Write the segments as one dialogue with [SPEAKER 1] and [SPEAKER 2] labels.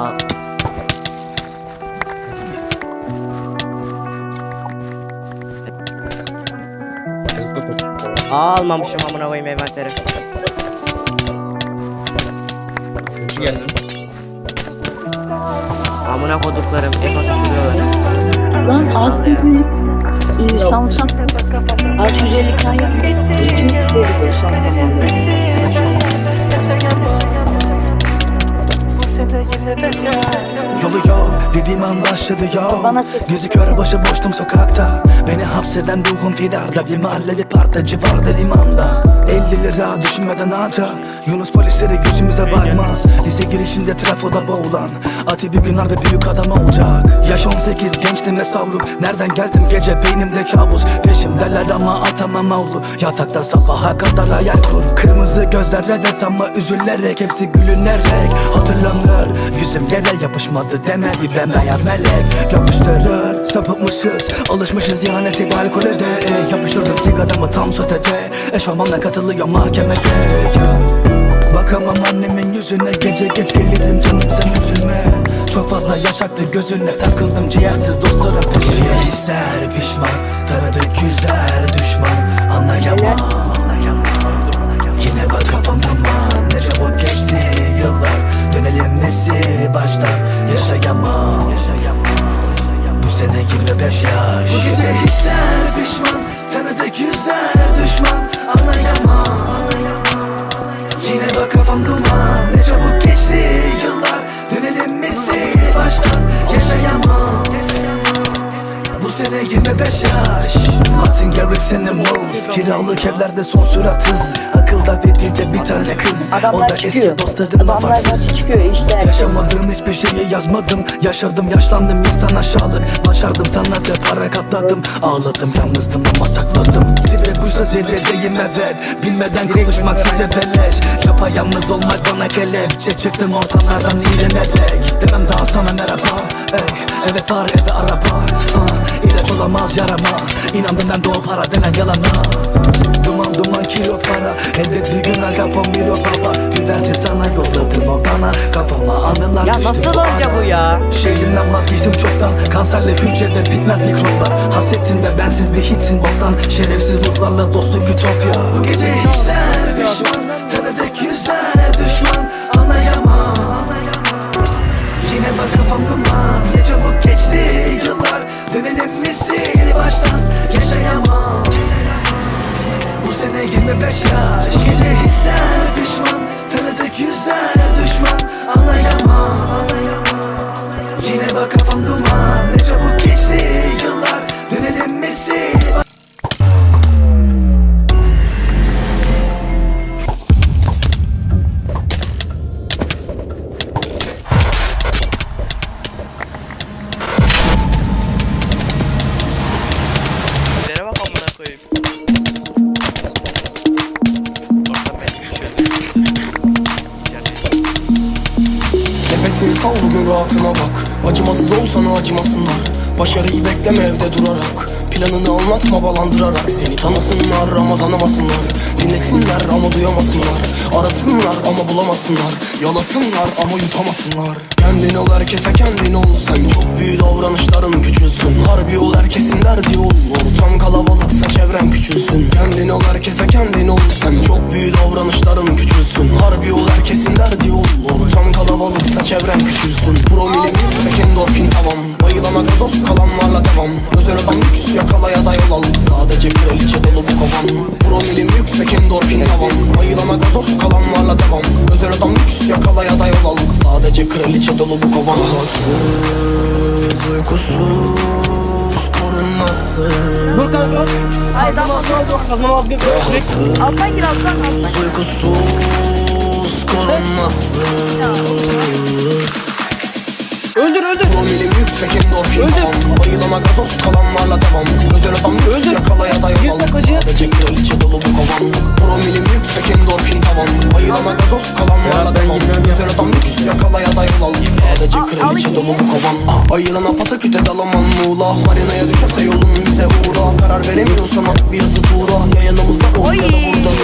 [SPEAKER 1] Al. Almamışım amına koyayım envanteri.
[SPEAKER 2] Geldim.
[SPEAKER 1] Amına koduklarım. Hep atıştırıyorlar.
[SPEAKER 3] Lan alt dedi. Samsung 650 kaya. Ultimate dedi
[SPEAKER 4] Yolu yok dediğim an başladı yok.
[SPEAKER 3] Bana.
[SPEAKER 4] Gözü kör başı boştum sokakta. Beni hapseden ruhum fidarda Bir mahalle bir partacı vardı limanda 50 lira düşünmeden harca Yunus polisleri gözümüze bakmaz. Lise girişinde trafoda boğulan Ati bir gün harbi büyük adam olacak. Yaş 18 gençtim ve savruk. Nereden geldim? Gece beynimde kabus. Peşimdeler ama atamam avlu. Yatakta sabaha kadar hayal kur. Kırmızı gözler evet ama üzülerek. Hepsi gülünerek. Hatırlanır Yüzüm yere yapışmadı demedi bembeyaz melek. Yapıştırır sapıtmışız Alışmışız ihanete de alkole de. E, Yapıştırdım sigaramı tam sotede Eşofmanla katılıyor mahkemeye. Bakamam annemin yüzüne. Gece geç gelirim canım sen üzülme Çok fazla yaşaktı gözüne Takıldım ciğersiz dostlarım. Peşine Hisler pişman Tanıdık yüzler düşman. Anlayamam sene 25 yaş. Bu gece hisler pişman Tanıdık yüzler düşman. Anlayamam Yine bak kafam duman. Ne çabuk geçti yıllar Dönelim mi sil baştan? Yaşayamam bu sene 25 yaş. Martin Garrix'in Mouse Kiralık evlerde son sürat hız. Bir
[SPEAKER 3] Adamlar
[SPEAKER 4] eski
[SPEAKER 3] çıkıyor.
[SPEAKER 4] dostlarımla
[SPEAKER 3] Adamlar
[SPEAKER 4] varsız
[SPEAKER 3] nasıl çıkıyor işte herkes.
[SPEAKER 4] Yaşamadığım hiçbir şeyi yazmadım. Yaşadım yaşlandım insan aşağılık Başardım sanatı para katladım. Ağladım yalnızdım ama sakladım. Zirve buysa zirvedeyim evet. Bilmeden konuşmak size beleş. Yapayalnız olmak bana kelepçe. Çıktım ortalardan iğrenerek Demem daha sana merhaba. Ey, Evet var evde araba. Ha, İlaç olamaz yarama. İnandım ben doğal para denen yalana Duman kilo para Elbet bir gün Al Capone bir yok baba Güvercin sana yolladım o bana Kafama anılar
[SPEAKER 1] Ya
[SPEAKER 4] düştü
[SPEAKER 1] nasıl
[SPEAKER 4] bu
[SPEAKER 1] olacak
[SPEAKER 4] ara.
[SPEAKER 1] bu ya?
[SPEAKER 4] Şehrimden vazgeçtim çoktan Kanserle hücrede bitmez mikroplar Hasretimde bensiz bir hitsin boktan Şerefsiz ruhlarla dostluk ütopya Bu gece hisler pişman
[SPEAKER 5] Nefesini sal bugün rahatına bak. Acımasız ol sana acımasınlar. Başarıyı bekleme evde durarak. Planını anlatma balandırarak. Seni tanısınlar ama tanımasınlar. Dinlesinler ama duyamasınlar. Arasınlar ama bulamasınlar. Yalasınlar ama yutamasınlar. Kendin ol herkese kendin ol. Sen çok büyük davranışların küçülsün Harbi ol herkesin derdi ol. Ortam kalabalıksa çevren küçülsün. Kendin ol herkese kendin ol. Sen çok büyük davranışların küçülsün Harbi ol herkesin derdi ol kalabalıksa çevren küçülsün. Promilim yüksek endorfin tavan Bayılana gazoz kalanlarla devam. Özel adam lüks yakala ya da yol al Sadece kraliçe dolu bu kovan Promilim yüksek endorfin tavan Bayılana gazoz kalanlarla devam. Özel adam lüks yakala ya da yol al Sadece kraliçe dolu bu kovan Rahatsız uykusuz korunmasın.
[SPEAKER 3] Hayır tamam
[SPEAKER 5] Rahatsız
[SPEAKER 3] Alttan gir alttan alttan.
[SPEAKER 5] uykusuz korunmasın
[SPEAKER 2] Öldür öldür.
[SPEAKER 5] Promilim yüksek endorfin tavan Bayılana gazoz kalanlarla devam. Özel adam lüks yakala ya da yol al Sadece kraliçe dolu bu kovan. Promilim yüksek endorfin tavan. Bayılana gazoz kalanlarla devam. Özel adam lüks yakala ya da yol al Sadece kraliçe dolu bu kovan. Ayılana pataküte dalaman. Muğla Marinaya düşerse yolun bize uğra. Karar veremiyorsan at bir yazı tuğra. Ya yanımızda ol ya da buradan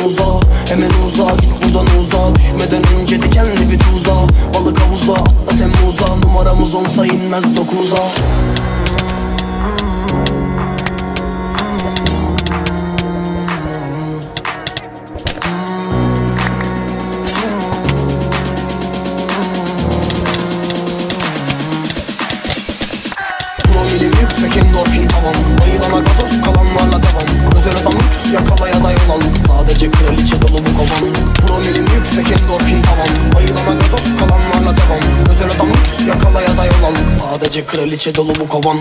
[SPEAKER 5] Gazoz kalanlarla devam. Özel adam lüks yakalaya da yol al Sadece kraliçe dolu bu kovan Promilim yüksek endorfin tavan Bayılana gazoz kalanlarla devam. Özel adam lüks yakalaya da yol al Sadece kraliçe dolu bu kovan